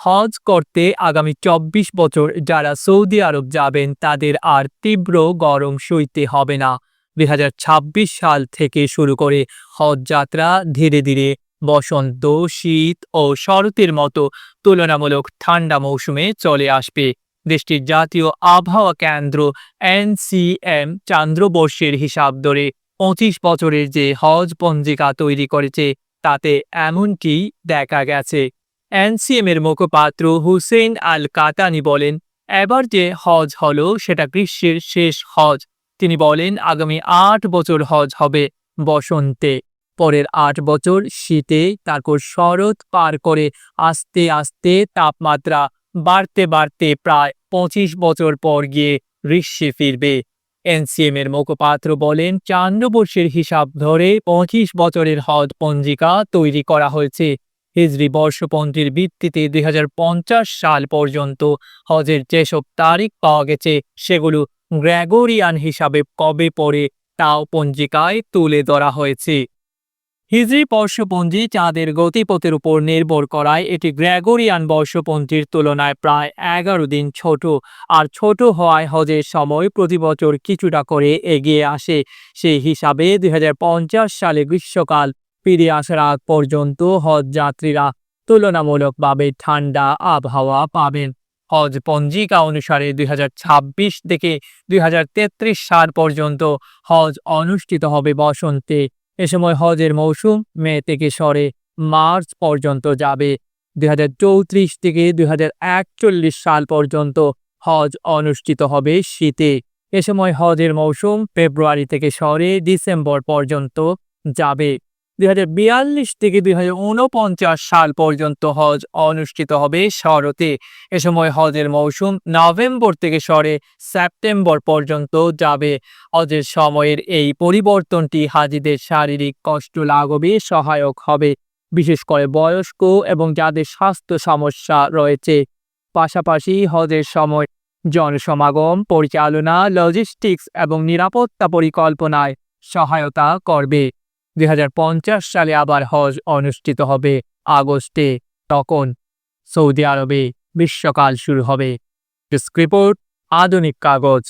হজ করতে আগামী চব্বিশ বছর যারা সৌদি আরব যাবেন, তাদের আর তীব্র গরম সইতে হবে না। দুই হাজার ছাব্বিশ সাল থেকে শুরু করে হজ যাত্রা ধীরে ধীরে বসন্ত, শীত ও শরতের মতো তুলনামূলক ঠান্ডা মৌসুমে চলে আসবে। দেশটির জাতীয় আবহাওয়া কেন্দ্র এনসিএম চান্দ্রবর্ষের হিসাব ধরে পঁচিশ বছরের যে হজ পঞ্জিকা তৈরি করেছে, তাতে এমনটি দেখা গেছে। এনসিএম এর মুখপাত্র হুসেন আল কাতানি বলেন, এবার যে হজ হল, সেটা গ্রীষ্মের শেষ হজ। তিনি বলেন, আগামী আট বছর হজ হবে বসন্তে। পরের আট বছর শীতে তারপর শরৎ পার করে আস্তে আস্তে তাপমাত্রা বাড়তে বাড়তে প্রায় পঁচিশ বছর পর গিয়ে গ্রীষ্মে ফিরবে। এনসিএম এর মুখপাত্র বলেন চান্দ্রবর্ষের হিসাব ধরে পঁচিশ বছরের হজ পঞ্জিকা তৈরি করা হয়েছে। হিজরি বর্ষপঞ্জির ভিত্তিতে দুই হাজার পঞ্চাশ সাল পর্যন্ত হজের যেসব তারিখ পাওয়া গেছে, সেগুলো গ্র্যাগোরিয়ান হিসাবে কবে পড়ে তাও পঞ্জিকায় তুলে ধরা হয়েছে। হিজরি বর্ষপঞ্জি চাঁদের গতিপথের উপর নির্ভর করায় এটি গ্র্যাগোরিয়ান বর্ষপঞ্জির তুলনায় প্রায় এগারো দিন ছোট, আর ছোট হওয়ায় হজের সময় প্রতি বছর কিছুটা করে এগিয়ে আসে। সেই হিসাবে দুই হাজার পঞ্চাশ সালে গ্রীষ্মকাল ফিরে আসার আগ পর্যন্ত হজ যাত্রীরা তুলনামূলকভাবে ঠান্ডা আবহাওয়া পাবেন। হজ পঞ্জিকা অনুসারে দুই হাজার ছাব্বিশ থেকে দুই হাজার তেত্রিশ সাল পর্যন্ত হজ অনুষ্ঠিত হবে বসন্তে। এ সময় হজের মৌসুম মে থেকে সরে মার্চ পর্যন্ত যাবে। দুই হাজার চৌত্রিশ থেকে দুই হাজার একচল্লিশ সাল পর্যন্ত হজ অনুষ্ঠিত হবে শীতে। এ সময় হজের মৌসুম ফেব্রুয়ারি থেকে সরে ডিসেম্বর পর্যন্ত যাবে। দুই হাজার বিয়াল্লিশ থেকে দুই হাজার ঊনপঞ্চাশ সাল পর্যন্ত হজ অনুষ্ঠিত হবে শরতে। এ সময় হজের মৌসুম নভেম্বর থেকে সরে সেপ্টেম্বর পর্যন্ত যাবে। হজের সময়ের এই পরিবর্তনটি হাজিদের শারীরিক কষ্ট লাঘবে, সহায়ক হবে। বিশেষ করে বয়স্ক এবং যাদের স্বাস্থ্য সমস্যা রয়েছে। পাশাপাশি হজের সময় জনসমাগম, পরিচালনা লজিস্টিক্স এবং নিরাপত্তা পরিকল্পনায় সহায়তা করবে। দুই হাজার পঞ্চাশ সালে আবার হজ অনুষ্ঠিত হবে আগস্টে, তখন সৌদি আরবে বিশ্বকাল শুরু হবে। রিপোর্ট, আধুনিক কাগজ।